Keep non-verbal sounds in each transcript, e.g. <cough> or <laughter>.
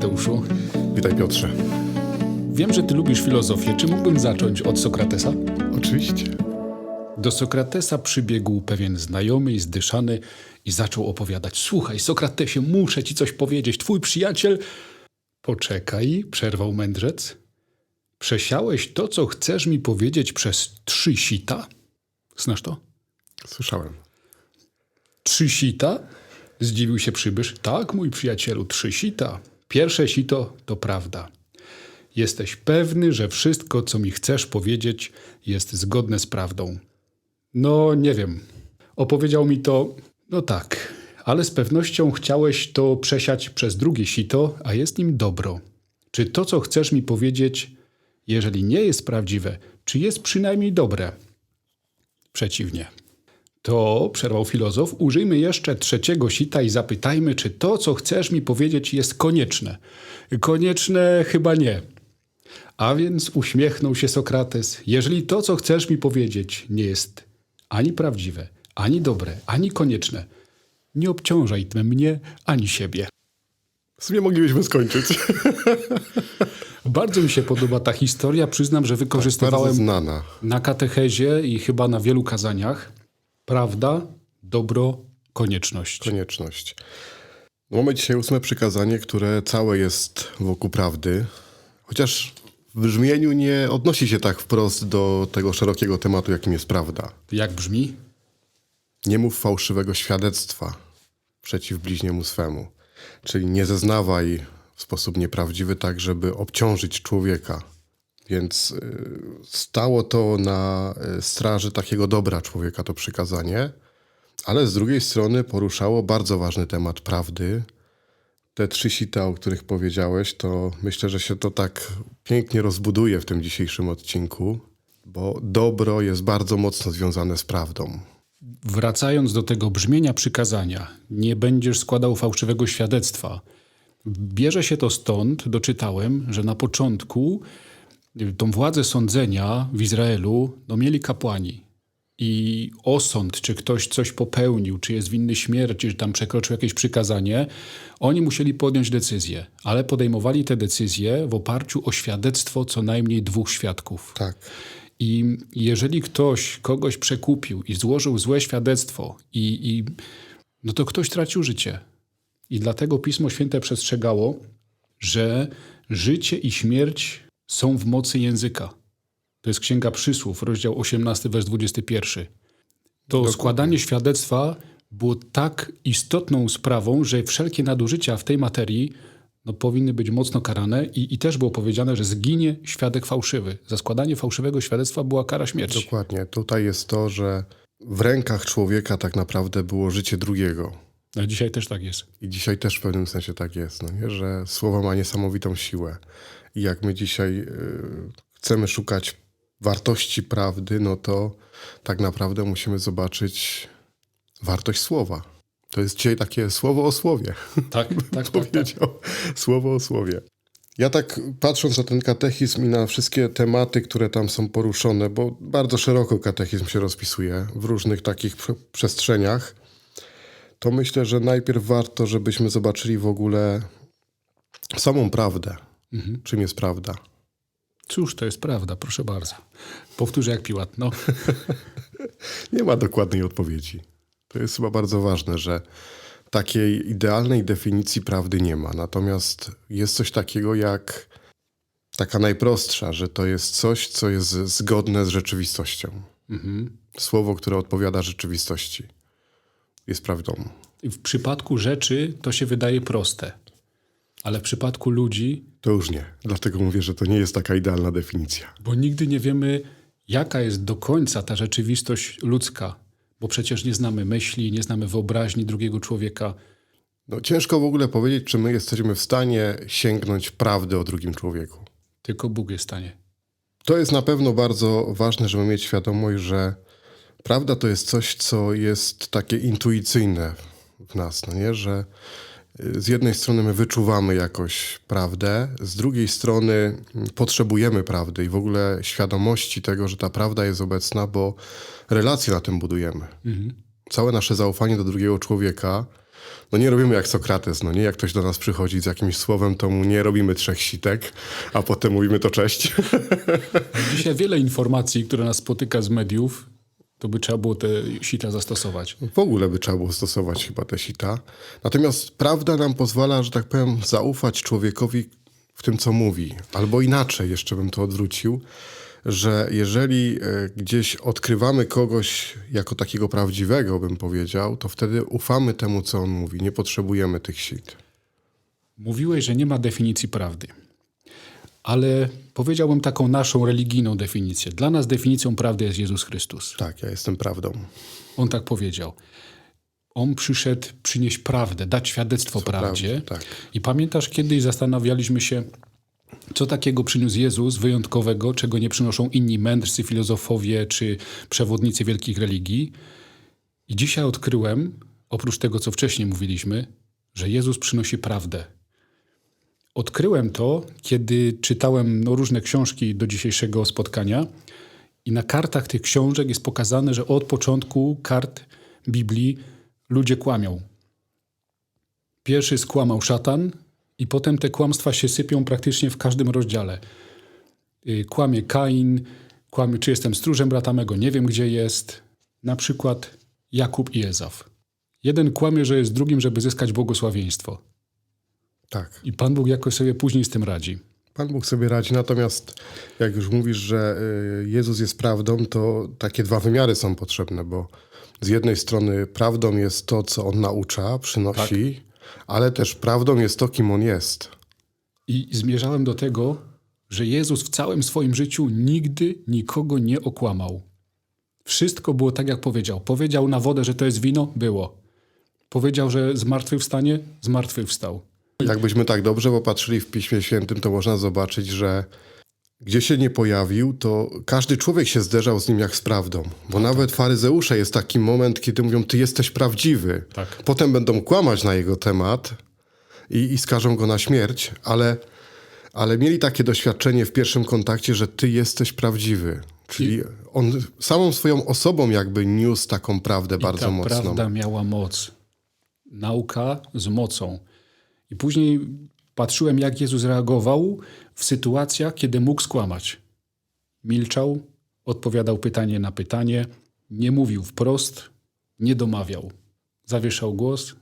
Mateuszu. Witaj Piotrze. Wiem, że ty lubisz filozofię. Czy mógłbym zacząć od Sokratesa? Oczywiście. Do Sokratesa przybiegł pewien znajomy i zdyszany i zaczął opowiadać. Słuchaj, Sokratesie, muszę ci coś powiedzieć. Twój przyjaciel... Poczekaj, przerwał mędrzec. Przesiałeś to, co chcesz mi powiedzieć przez trzy sita? Znasz to? Słyszałem. Trzy sita? Zdziwił się przybysz. Tak, mój przyjacielu, trzy sita. Pierwsze sito to prawda. Jesteś pewny, że wszystko, co mi chcesz powiedzieć, jest zgodne z prawdą. No, nie wiem. Opowiedział mi to, no tak, ale z pewnością chciałeś to przesiać przez drugie sito, a jest nim dobro. Czy to, co chcesz mi powiedzieć, jeżeli nie jest prawdziwe, czy jest przynajmniej dobre? Przeciwnie. To, przerwał filozof, użyjmy jeszcze trzeciego sita i zapytajmy, czy to, co chcesz mi powiedzieć, jest konieczne. Konieczne chyba nie. A więc uśmiechnął się Sokrates. Jeżeli to, co chcesz mi powiedzieć, nie jest ani prawdziwe, ani dobre, ani konieczne, nie obciążaj tym mnie ani siebie. W sumie moglibyśmy skończyć. <laughs> Bardzo mi się podoba ta historia. Przyznam, że Bardzo wykorzystywałem znana. na katechezie i chyba na wielu kazaniach. Prawda, dobro, konieczność. Konieczność. No, Mamy dzisiaj ósme przykazanie, które całe jest wokół prawdy. Chociaż w brzmieniu nie odnosi się tak wprost do tego szerokiego tematu, jakim jest prawda. Jak brzmi? Nie mów fałszywego świadectwa przeciw bliźniemu swemu. Czyli nie zeznawaj w sposób nieprawdziwy, tak żeby obciążyć człowieka. Więc y, stało to na y, straży takiego dobra człowieka, to przykazanie, ale z drugiej strony poruszało bardzo ważny temat prawdy. Te trzy sita, o których powiedziałeś, to myślę, że się to tak pięknie rozbuduje w tym dzisiejszym odcinku, bo dobro jest bardzo mocno związane z prawdą. Wracając do tego brzmienia przykazania, nie będziesz składał fałszywego świadectwa. Bierze się to stąd, doczytałem, że na początku tą władzę sądzenia w Izraelu no, mieli kapłani. I osąd, czy ktoś coś popełnił, czy jest winny śmierci, czy tam przekroczył jakieś przykazanie, oni musieli podjąć decyzję, ale podejmowali te decyzje w oparciu o świadectwo co najmniej dwóch świadków. Tak. I jeżeli ktoś kogoś przekupił i złożył złe świadectwo, i, i, no to ktoś tracił życie. I dlatego Pismo Święte przestrzegało, że życie i śmierć są w mocy języka. To jest Księga Przysłów, rozdział 18, wers 21. To składanie świadectwa było tak istotną sprawą, że wszelkie nadużycia w tej materii no, powinny być mocno karane i, i też było powiedziane, że zginie świadek fałszywy. Za składanie fałszywego świadectwa była kara śmierci. Dokładnie. Tutaj jest to, że w rękach człowieka tak naprawdę było życie drugiego. A dzisiaj też tak jest. I dzisiaj też w pewnym sensie tak jest, no nie? że słowo ma niesamowitą siłę. I jak my dzisiaj y, chcemy szukać wartości prawdy, no to tak naprawdę musimy zobaczyć wartość słowa. To jest dzisiaj takie słowo o słowie. Tak, tak, <laughs> tak. tak. powiedział. Słowo o słowie. Ja tak patrząc na ten katechizm i na wszystkie tematy, które tam są poruszone, bo bardzo szeroko katechizm się rozpisuje w różnych takich prze- przestrzeniach, to myślę, że najpierw warto, żebyśmy zobaczyli w ogóle samą prawdę. Czym jest prawda? Cóż, to jest prawda, proszę bardzo. Powtórzę jak Piłat. No, <laughs> Nie ma dokładnej odpowiedzi. To jest chyba bardzo ważne, że takiej idealnej definicji prawdy nie ma. Natomiast jest coś takiego jak taka najprostsza, że to jest coś, co jest zgodne z rzeczywistością. Słowo, które odpowiada rzeczywistości, jest prawdą. w przypadku rzeczy to się wydaje proste, ale w przypadku ludzi, To już nie. Dlatego mówię, że to nie jest taka idealna definicja. bo nigdy nie wiemy, jaka jest do końca ta rzeczywistość ludzka, bo przecież nie znamy myśli, nie znamy wyobraźni drugiego człowieka. No, ciężko w ogóle powiedzieć, czy my jesteśmy w stanie sięgnąć prawdy o drugim człowieku. Tylko Bóg jest w stanie. To jest na pewno bardzo ważne, żeby mieć świadomość, że prawda to jest coś, co jest takie intuicyjne w nas, no nie? Że z jednej strony my wyczuwamy jakoś prawdę, z drugiej strony potrzebujemy prawdy i w ogóle świadomości tego, że ta prawda jest obecna, bo relacje na tym budujemy. Całe nasze zaufanie do drugiego człowieka no nie robimy jak Sokrates, no nie? Jak ktoś do nas przychodzi z jakimś słowem, to mu nie robimy trzech sitek, a potem mówimy to cześć. Dzisiaj wiele informacji, które nas spotyka z mediów, to by trzeba było te sita zastosować. W ogóle by trzeba było stosować chyba te sita. Natomiast prawda nam pozwala, że tak powiem, zaufać człowiekowi w tym, co mówi. Albo inaczej, jeszcze bym to odwrócił, że jeżeli e, gdzieś odkrywamy kogoś jako takiego prawdziwego, bym powiedział, to wtedy ufamy temu, co on mówi. Nie potrzebujemy tych sit. Mówiłeś, że nie ma definicji prawdy. Ale powiedziałbym taką naszą religijną definicję. Dla nas definicją prawdy jest Jezus Chrystus. Tak, ja jestem prawdą. On tak powiedział. On przyszedł przynieść prawdę, dać świadectwo prawdzie. prawda, tak. I pamiętasz, kiedyś zastanawialiśmy się, co takiego przyniósł Jezus wyjątkowego, czego nie przynoszą inni mędrcy, filozofowie czy przewodnicy wielkich religii. I dzisiaj odkryłem, oprócz tego, co wcześniej mówiliśmy, że Jezus przynosi prawdę. Odkryłem to, kiedy czytałem no, różne książki do dzisiejszego spotkania i na kartach tych książek jest pokazane, że od początku kart Biblii ludzie kłamią. Pierwszy skłamał szatan i potem te kłamstwa się sypią praktycznie w każdym rozdziale. Y, Kłamie Kain, kłamie, czy jestem stróżem brata mego, nie wiem gdzie jest. Na przykład Jakub i Ezaf. Jeden kłamie, że jest drugim, żeby zyskać błogosławieństwo. Tak. I Pan Bóg jakoś sobie później z tym radzi. Pan Bóg sobie radzi, natomiast jak już mówisz, że y, Jezus jest prawdą, to takie dwa wymiary są potrzebne, bo z jednej strony prawdą jest to, co On naucza, przynosi, ale też prawdą jest to, kim On jest. I zmierzałem do tego, że Jezus w całym swoim życiu nigdy nikogo nie okłamał. Wszystko było tak, jak powiedział. Powiedział na wodę, że to jest wino? Było. Powiedział, że zmartwychwstanie? Zmartwychwstał. Jakbyśmy tak dobrze popatrzyli w Piśmie Świętym, to można zobaczyć, że gdzie się nie pojawił, to każdy człowiek się zderzał z nim jak z prawdą. Bo nawet faryzeusze jest taki moment, kiedy mówią, ty jesteś prawdziwy. Tak. Potem będą kłamać na jego temat i, i skażą go na śmierć, ale, ale mieli takie doświadczenie w pierwszym kontakcie, że ty jesteś prawdziwy. Czyli on samą swoją osobą jakby niósł taką prawdę bardzo Ta mocną. prawda miała moc. Nauka z mocą. I później patrzyłem, jak Jezus reagował w sytuacjach, kiedy mógł skłamać. Milczał, odpowiadał pytanie na pytanie, nie mówił wprost, nie domawiał. Zawieszał głos,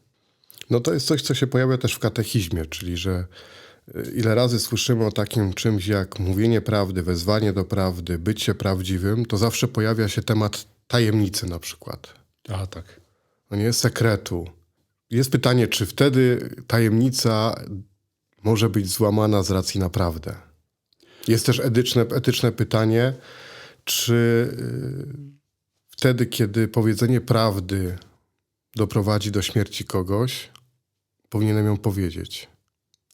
No to jest coś, co się pojawia też w katechizmie, czyli że y, ile razy słyszymy o takim czymś jak mówienie prawdy, wezwanie do prawdy, bycie prawdziwym, to zawsze pojawia się temat tajemnicy na przykład. A tak. No nie sekretu. Jest pytanie, czy wtedy tajemnica może być złamana z racji na prawdę. Jest też etyczne, etyczne pytanie, czy y, wtedy, kiedy powiedzenie prawdy doprowadzi do śmierci kogoś, powinienem ją powiedzieć.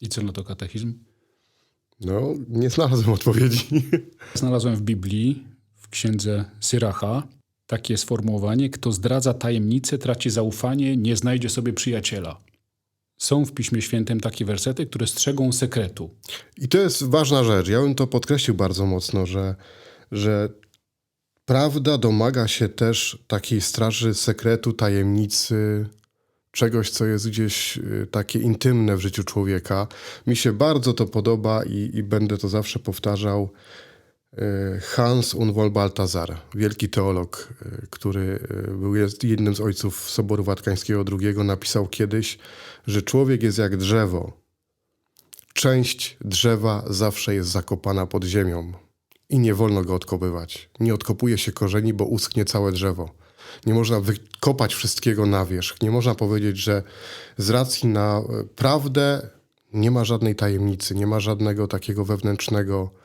I co na to katechizm? No, nie znalazłem odpowiedzi. <laughs> Znalazłem w Biblii, w księdze Syracha, takie sformułowanie: Kto zdradza tajemnicę, traci zaufanie, nie znajdzie sobie przyjaciela. Są w Piśmie Świętym takie wersety, które strzegą sekretu. I to jest ważna rzecz. Ja bym to podkreślił bardzo mocno, że, że prawda domaga się też takiej straży sekretu, tajemnicy, czegoś, co jest gdzieś y, takie intymne w życiu człowieka. Mi się bardzo to podoba i, i będę to zawsze powtarzał. Y, Hans Unwol Baltazar, wielki teolog, y, który y, był jednym z ojców Soboru Watykańskiego II, napisał kiedyś, że człowiek jest jak drzewo, część drzewa zawsze jest zakopana pod ziemią i nie wolno go odkopywać. Nie odkopuje się korzeni, bo uschnie całe drzewo. Nie można wykopać wszystkiego na wierzch. Nie można powiedzieć, że z racji na e, prawdę nie ma żadnej tajemnicy, nie ma żadnego takiego wewnętrznego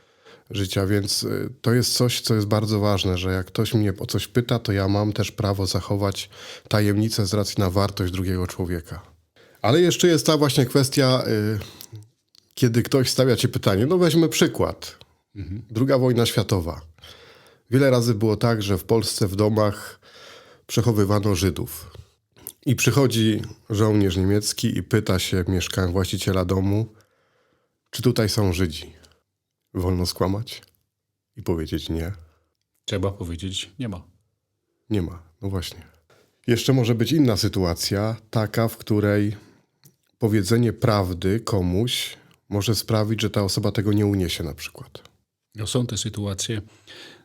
życia, więc e, to jest coś, co jest bardzo ważne, że jak ktoś mnie o coś pyta, to ja mam też prawo zachować tajemnicę z racji na wartość drugiego człowieka. Ale jeszcze jest ta właśnie kwestia, y, kiedy ktoś stawia ci pytanie. No weźmy przykład. Druga wojna światowa. Wiele razy było tak, że w Polsce w domach przechowywano Żydów. I przychodzi żołnierz niemiecki i pyta się mieszka właściciela domu, czy tutaj są Żydzi. Wolno skłamać i powiedzieć nie. Trzeba powiedzieć: Nie ma. Nie ma. No właśnie. Jeszcze może być inna sytuacja, taka, w której powiedzenie prawdy komuś może sprawić, że ta osoba tego nie uniesie na przykład. No są te sytuacje,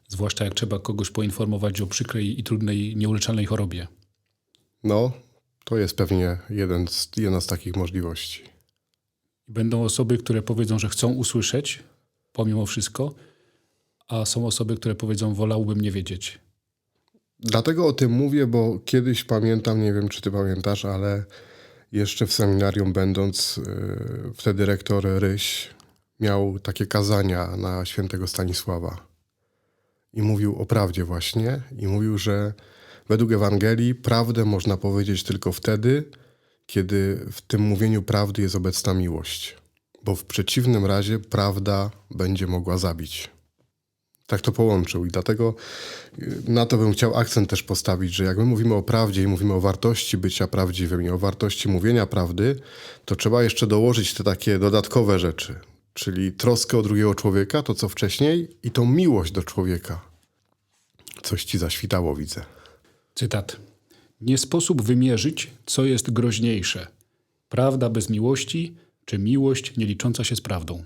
zwłaszcza jak trzeba kogoś poinformować o przykrej i trudnej, nieuleczalnej chorobie. No, to jest pewnie jeden z, jedna z takich możliwości. Będą osoby, które powiedzą, że chcą usłyszeć, pomimo wszystko, a są osoby, które powiedzą, wolałbym nie wiedzieć. Dlatego o tym mówię, bo kiedyś pamiętam, nie wiem czy ty pamiętasz, ale jeszcze w seminarium będąc, yy, wtedy rektor Ryś miał takie kazania na świętego Stanisława. I mówił o prawdzie właśnie. I mówił, że według Ewangelii prawdę można powiedzieć tylko wtedy, kiedy w tym mówieniu prawdy jest obecna miłość. Bo w przeciwnym razie prawda będzie mogła zabić. Tak to połączył i dlatego y, na to bym chciał akcent też postawić, że jak my mówimy o prawdzie i mówimy o wartości bycia prawdziwym i o wartości mówienia prawdy, to trzeba jeszcze dołożyć te takie dodatkowe rzeczy, czyli troskę o drugiego człowieka, to co wcześniej, i tą miłość do człowieka. Coś ci zaświtało, widzę. Cytat. Nie sposób wymierzyć, co jest groźniejsze. Prawda bez miłości, czy miłość nie licząca się z prawdą.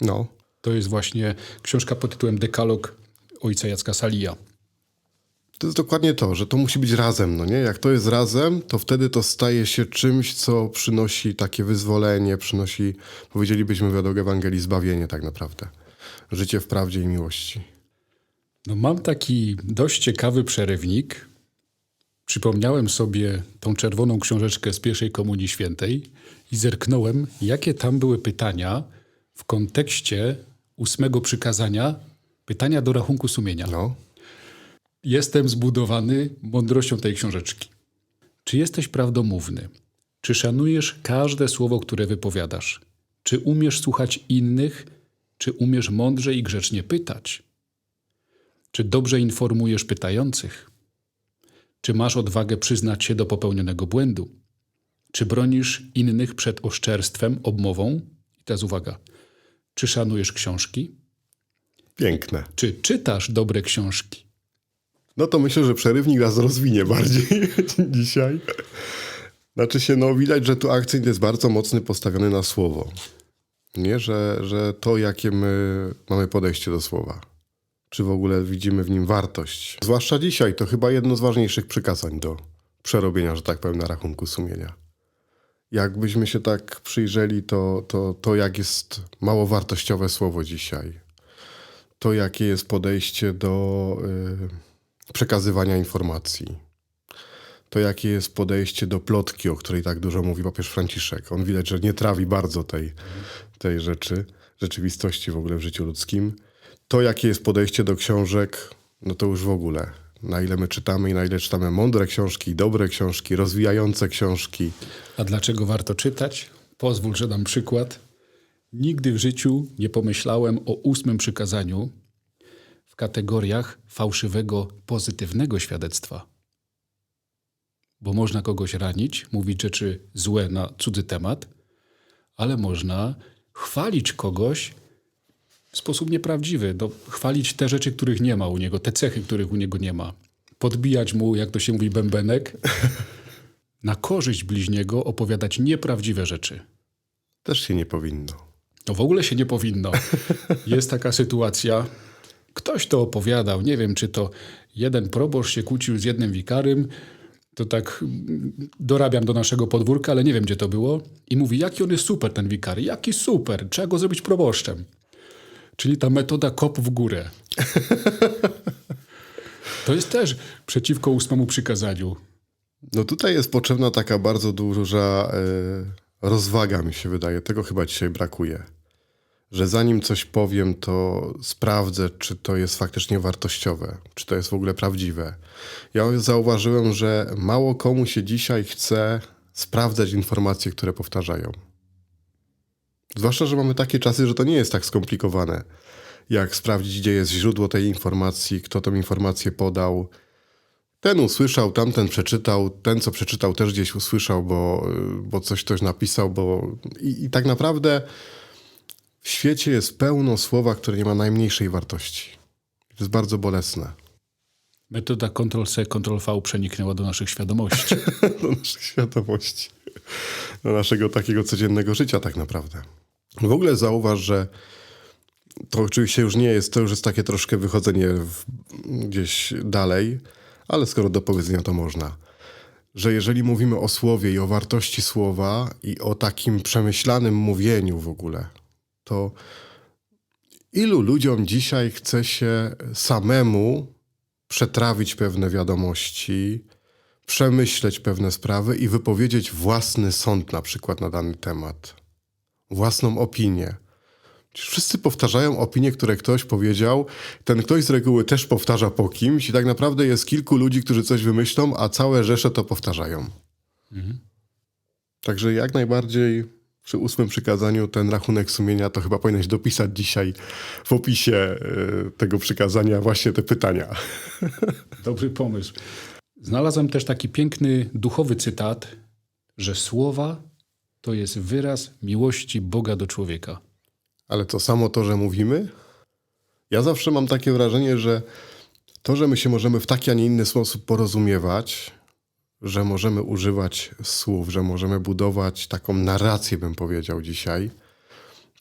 No, To jest właśnie książka pod tytułem Dekalog ojca Jacka Salija. to jest dokładnie to, że to musi być razem, no nie? Jak to jest razem, to wtedy to staje się czymś, co przynosi takie wyzwolenie, przynosi, powiedzielibyśmy według Ewangelii, zbawienie tak naprawdę. Życie w prawdzie i miłości. No mam taki dość ciekawy przerywnik. Przypomniałem sobie tą czerwoną książeczkę z pierwszej Komunii Świętej i zerknąłem, jakie tam były pytania w kontekście ósmego przykazania, pytania do rachunku sumienia. No, Jestem zbudowany mądrością tej książeczki. Czy jesteś prawdomówny? Czy szanujesz każde słowo, które wypowiadasz? Czy umiesz słuchać innych? Czy umiesz mądrze i grzecznie pytać? Czy dobrze informujesz pytających? Czy masz odwagę przyznać się do popełnionego błędu? Czy bronisz innych przed oszczerstwem, obmową? I teraz uwaga. Czy szanujesz książki? piękne. Czy czytasz dobre książki? No to myślę, że przerywnik nas rozwinie <laughs> bardziej <laughs> dzisiaj. Znaczy się, no widać, że tu akcent jest bardzo mocny postawiony na słowo. Nie, że, że to, jakie my mamy podejście do słowa. Czy w ogóle widzimy w nim wartość. Zwłaszcza dzisiaj, to chyba jedno z ważniejszych przykazań do przerobienia, że tak powiem, na rachunku sumienia. Jakbyśmy się tak przyjrzeli, to, to, to jak jest mało wartościowe słowo dzisiaj. To, jakie jest podejście do y, przekazywania informacji. To, jakie jest podejście do plotki, o której tak dużo mówi papież Franciszek. On widać, że nie trawi bardzo tej, tej rzeczy, rzeczywistości w ogóle w życiu ludzkim. To, jakie jest podejście do książek, no to już w ogóle. Na ile my czytamy i na ile czytamy mądre książki, dobre książki, rozwijające książki. A dlaczego warto czytać? Pozwól, że dam przykład. Nigdy w życiu nie pomyślałem o ósmym przykazaniu w kategoriach fałszywego, pozytywnego świadectwa. Bo można kogoś ranić, mówić rzeczy złe na cudzy temat, ale można chwalić kogoś w sposób nieprawdziwy. No, chwalić te rzeczy, których nie ma u niego, te cechy, których u niego nie ma. Podbijać mu, jak to się mówi, bębenek, <laughs> na korzyść bliźniego opowiadać nieprawdziwe rzeczy. Też się nie powinno. No w ogóle się nie powinno. Jest taka sytuacja, ktoś to opowiadał, nie wiem czy to jeden proboszcz się kłócił z jednym wikarym, to tak mm, dorabiam do naszego podwórka, ale nie wiem gdzie to było i mówi, jaki on jest super ten wikary, jaki super, trzeba go zrobić proboszczem. Czyli ta metoda kop w górę. To jest też przeciwko ósmemu przykazaniu. No tutaj jest potrzebna taka bardzo duża e, rozwaga, mi się wydaje. Tego chyba dzisiaj brakuje. Że zanim coś powiem, to sprawdzę, czy to jest faktycznie wartościowe, czy to jest w ogóle prawdziwe. Ja zauważyłem, że mało komu się dzisiaj chce sprawdzać informacje, które powtarzają. Zwłaszcza, że mamy takie czasy, że to nie jest tak skomplikowane, jak sprawdzić, gdzie jest źródło tej informacji, kto tą informację podał. Ten usłyszał, tamten przeczytał, ten co przeczytał też gdzieś usłyszał, bo, bo coś ktoś napisał, bo i, i tak naprawdę w świecie jest pełno słowa, które nie ma najmniejszej wartości. To jest bardzo bolesne. Metoda Ctrl-C, Ctrl-V przeniknęła do naszych świadomości. <laughs> do naszych świadomości, do naszego takiego codziennego życia tak naprawdę. W ogóle zauważ, że to oczywiście już nie jest, to już jest takie troszkę wychodzenie w, gdzieś dalej, ale skoro do powiedzenia to można, że jeżeli mówimy o słowie i o wartości słowa i o takim przemyślanym mówieniu w ogóle, to ilu ludziom dzisiaj chce się samemu przetrawić pewne wiadomości, przemyśleć pewne sprawy i wypowiedzieć własny sąd na przykład na dany temat, własną opinię. Wszyscy powtarzają opinie, które ktoś powiedział. Ten ktoś z reguły też powtarza po kimś i tak naprawdę jest kilku ludzi, którzy coś wymyślą, a całe rzesze to powtarzają. Także jak najbardziej przy ósmym przykazaniu ten rachunek sumienia to chyba powinieneś dopisać dzisiaj w opisie y, tego przykazania właśnie te pytania. <laughs> Dobry pomysł. Znalazłem też taki piękny duchowy cytat, że słowa to jest wyraz miłości Boga do człowieka. Ale to samo to, że mówimy? Ja zawsze mam takie wrażenie, że to, że my się możemy w taki, a nie inny sposób porozumiewać, że możemy używać słów, że możemy budować taką narrację, bym powiedział dzisiaj,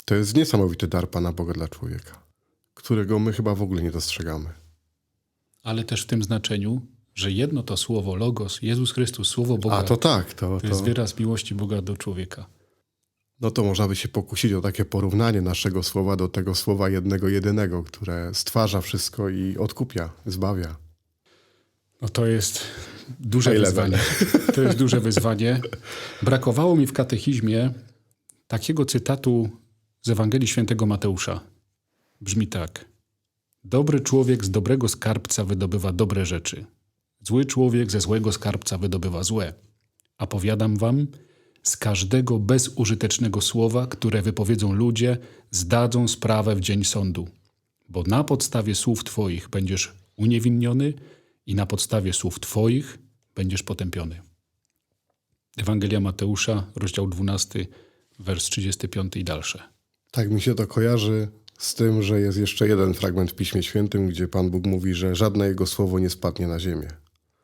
to jest niesamowity dar Pana Boga dla człowieka, którego my chyba w ogóle nie dostrzegamy. Ale też w tym znaczeniu, że jedno to słowo Logos, Jezus Chrystus, słowo Boga, A to tak, to, to jest to, wyraz miłości Boga do człowieka. no to można by się pokusić o takie porównanie naszego słowa do tego słowa jednego, jedynego, które stwarza wszystko i odkupia, zbawia. No to jest duże level. wyzwanie. To jest duże wyzwanie. Brakowało mi w katechizmie takiego cytatu z Ewangelii Świętego Mateusza. Brzmi tak. Dobry człowiek z dobrego skarbca wydobywa dobre rzeczy. Zły człowiek ze złego skarbca wydobywa złe. A powiadam wam, z każdego bezużytecznego słowa, które wypowiedzą ludzie, zdadzą sprawę w dzień sądu. Bo na podstawie słów Twoich będziesz uniewinniony i na podstawie słów Twoich będziesz potępiony. Ewangelia Mateusza, rozdział 12, wers 35 i dalsze. Tak mi się to kojarzy z tym, że jest jeszcze jeden fragment w Piśmie Świętym, gdzie Pan Bóg mówi, że żadne Jego słowo nie spadnie na ziemię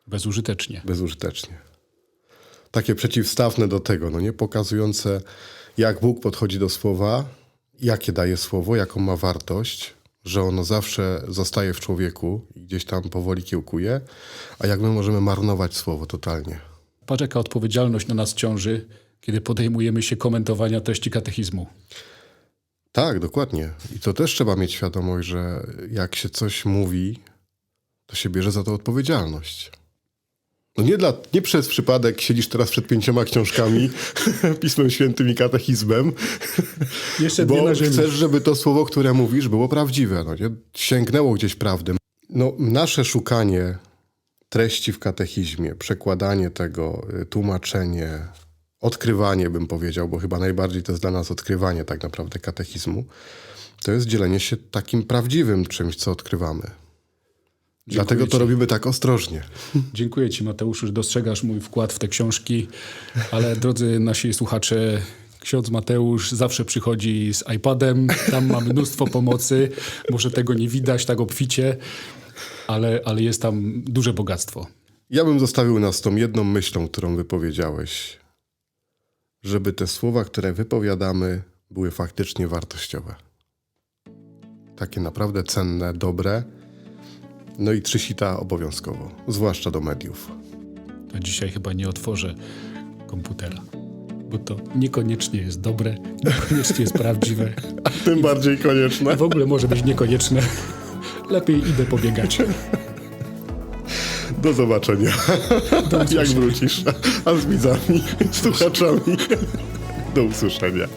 Bezużytecznie. bezużytecznie. Takie przeciwstawne do tego, no nie pokazujące, jak Bóg podchodzi do słowa, jakie daje słowo, jaką ma wartość, że ono zawsze zostaje w człowieku i gdzieś tam powoli kiełkuje, a jak my możemy marnować słowo totalnie. Patrz, jaka odpowiedzialność na nas ciąży, kiedy podejmujemy się komentowania treści katechizmu. Tak, dokładnie. I to też trzeba mieć świadomość, że jak się coś mówi, to się bierze za to odpowiedzialność. No nie, dla, nie przez przypadek siedzisz teraz przed pięcioma książkami, <laughs> Pismem Świętym i katechizmem, <laughs> Jeszcze bo na ziemi. chcesz, żeby to słowo, które mówisz, było prawdziwe, no nie? sięgnęło gdzieś prawdy. No, nasze szukanie treści w katechizmie, przekładanie tego, y, tłumaczenie, odkrywanie, bym powiedział, bo chyba najbardziej to jest dla nas odkrywanie tak naprawdę katechizmu, to jest dzielenie się takim prawdziwym czymś, co odkrywamy. Dlatego to ci. robimy tak ostrożnie. Dziękuję Ci, Mateuszu, że dostrzegasz mój wkład w te książki, ale drodzy nasi słuchacze, ksiądz Mateusz zawsze przychodzi z iPadem, tam ma mnóstwo pomocy, może tego nie widać tak obficie, ale, ale jest tam duże bogactwo. Ja bym zostawił nas tą jedną myślą, którą wypowiedziałeś, żeby te słowa, które wypowiadamy, były faktycznie wartościowe. Takie naprawdę cenne, dobre. No i trzy sita obowiązkowo, zwłaszcza do mediów. To dzisiaj chyba nie otworzę komputera, bo to niekoniecznie jest dobre, niekoniecznie jest prawdziwe, <laughs> Tym bardziej konieczne. a w ogóle może być niekonieczne. Lepiej idę pobiegać. Do zobaczenia. <laughs> Jak wrócisz. A z widzami, słuchaczami. Do usłyszenia.